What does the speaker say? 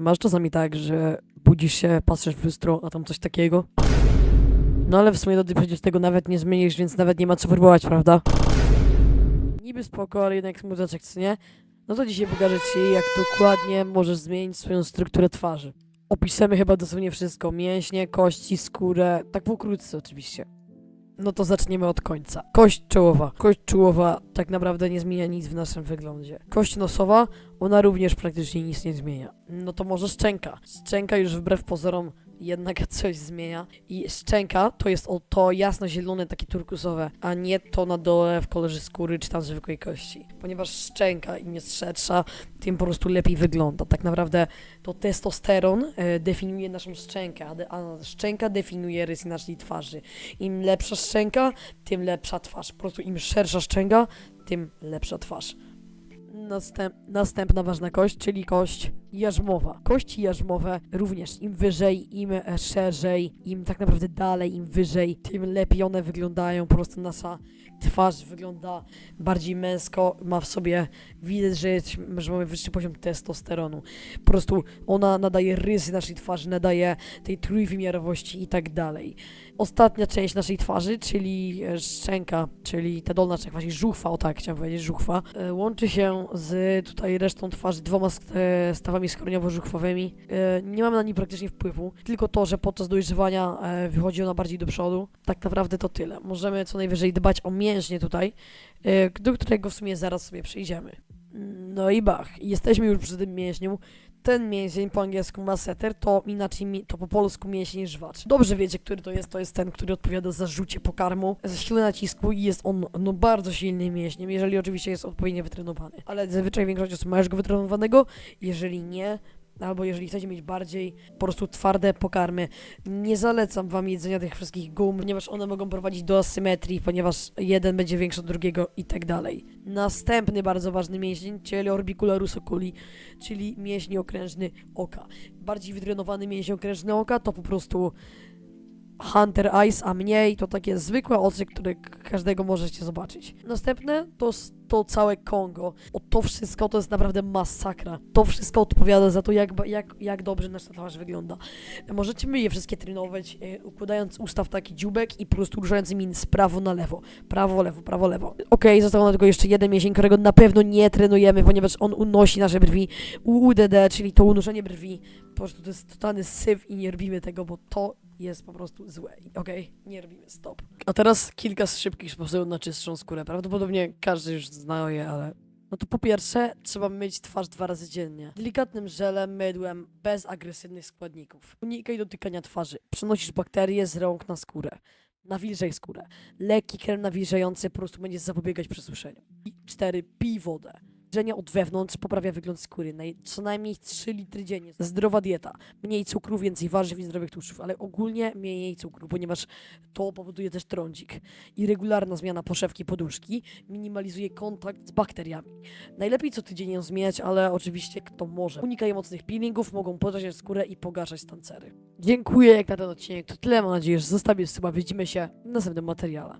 Masz czasami tak, że budzisz się, patrzysz w lustro, a tam coś takiego? No ale w sumie ty przecież tego nawet nie zmienisz, więc nawet nie ma co próbować, prawda? Niby spoko, ale jednak smuteczek, co nie? No to dzisiaj pokażę ci, jak dokładnie możesz zmienić swoją strukturę twarzy. Opiszemy chyba dosłownie wszystko. Mięśnie, kości, skórę, tak pokrótce oczywiście. No to zaczniemy od końca. Kość czołowa. Kość czołowa tak naprawdę nie zmienia nic w naszym wyglądzie. Kość nosowa, ona również praktycznie nic nie zmienia. No to może szczęka. Szczęka już wbrew pozorom jednak coś zmienia. I szczęka to jest o to jasno-zielone, takie turkusowe, a nie to na dole w kolorze skóry czy tam zwykłej kości. Ponieważ szczęka im jest szersza, tym po prostu lepiej wygląda. Tak naprawdę to testosteron e, definiuje naszą szczękę, a, szczęka definiuje rys naszej twarzy. Im lepsza szczęka, tym lepsza twarz. Po prostu im szersza szczęka, tym lepsza twarz. Następ, następna ważna kość, czyli kość jarzmowa. Kości jarzmowe również im wyżej, im e, szerzej, im tak naprawdę dalej, im wyżej, tym lepiej one wyglądają. Po prostu nasza twarz wygląda bardziej męsko, ma w sobie, widać, że, jest, że mamy wyższy poziom testosteronu. Po prostu ona nadaje rysy naszej twarzy, nadaje tej trójwymiarowości i tak dalej. Ostatnia część naszej twarzy, czyli e, szczęka, czyli ta dolna część, właśnie żuchwa, o tak chciałem powiedzieć, żuchwa, e, łączy się z tutaj resztą twarzy dwoma sk- stawami skroniowo-żuchwowymi. E, Nie mamy na nie praktycznie wpływu, tylko to, że podczas dojrzewania e, wychodzi ona bardziej do przodu. Tak naprawdę to tyle. Możemy co najwyżej dbać o mięśnie tutaj, e, do którego w sumie zaraz sobie przejdziemy. No i bach, jesteśmy już przy tym mięśniu. Ten mięsień po angielsku masseter to inaczej to po polsku mięsień żwacz. Dobrze wiecie, który to jest. To jest ten, który odpowiada za rzucie pokarmu, za siłę nacisku i jest on no bardzo silnym mięśniem, jeżeli oczywiście jest odpowiednio wytrenowany. Ale zazwyczaj większość osób ma już go wytrenowanego. Jeżeli nie, albo jeżeli chcecie mieć bardziej po prostu twarde pokarmy, nie zalecam wam jedzenia tych wszystkich gum, ponieważ one mogą prowadzić do asymetrii, ponieważ jeden będzie większy od drugiego i tak dalej. Następny bardzo ważny mięsień, czyli orbicularus oculi, czyli mięsień okrężny oka. Bardziej wytrenowany mięsień okrężny oka to po prostu Hunter Eyes, a mniej to takie zwykłe oczy, które każdego możecie zobaczyć. Następne to to całe Kongo. O to wszystko to jest naprawdę masakra. To wszystko odpowiada za to, jak, jak, jak dobrze nasza twarz wygląda. Możecie my je wszystkie trenować, e, układając usta w taki dziubek i po prostu ruszając nimi z prawo na lewo. Prawo, lewo, prawo, lewo. Okej, został nam tylko jeszcze jeden mięsień, którego na pewno nie trenujemy, ponieważ on unosi nasze brwi. UUDD, czyli to unoszenie brwi. Po prostu to jest totalny syf i nie robimy tego, bo to jest po prostu złe. Okej, nie robimy, stop. A teraz kilka z szybkich sposobów na czystszą skórę. Prawdopodobnie każdy już zna je, ale... No to po pierwsze, trzeba myć twarz dwa razy dziennie. Delikatnym żelem, mydłem, bez agresywnych składników. Unikaj dotykania twarzy. Przenosisz bakterie z rąk na skórę. Nawilżaj skórę. Lekki krem nawilżający po prostu będzie zapobiegać przesuszeniu. I cztery, pij wodę. Żenie od wewnątrz poprawia wygląd skóry. Naj- Co najmniej 3 litry dziennie. Zdrowa dieta. Mniej cukru, więcej warzyw i zdrowych tłuszczów, ale ogólnie mniej cukru, ponieważ to powoduje też trądzik. I regularna zmiana poszewki poduszki minimalizuje kontakt z bakteriami. Najlepiej co tydzień ją zmieniać, ale oczywiście kto może. Unikaj mocnych peelingów, mogą podrażniać skórę i pogarszać tancery. Dziękuję jak na ten odcinek. To tyle, mam nadzieję, że zostawisz suba. Widzimy się w następnym materiale.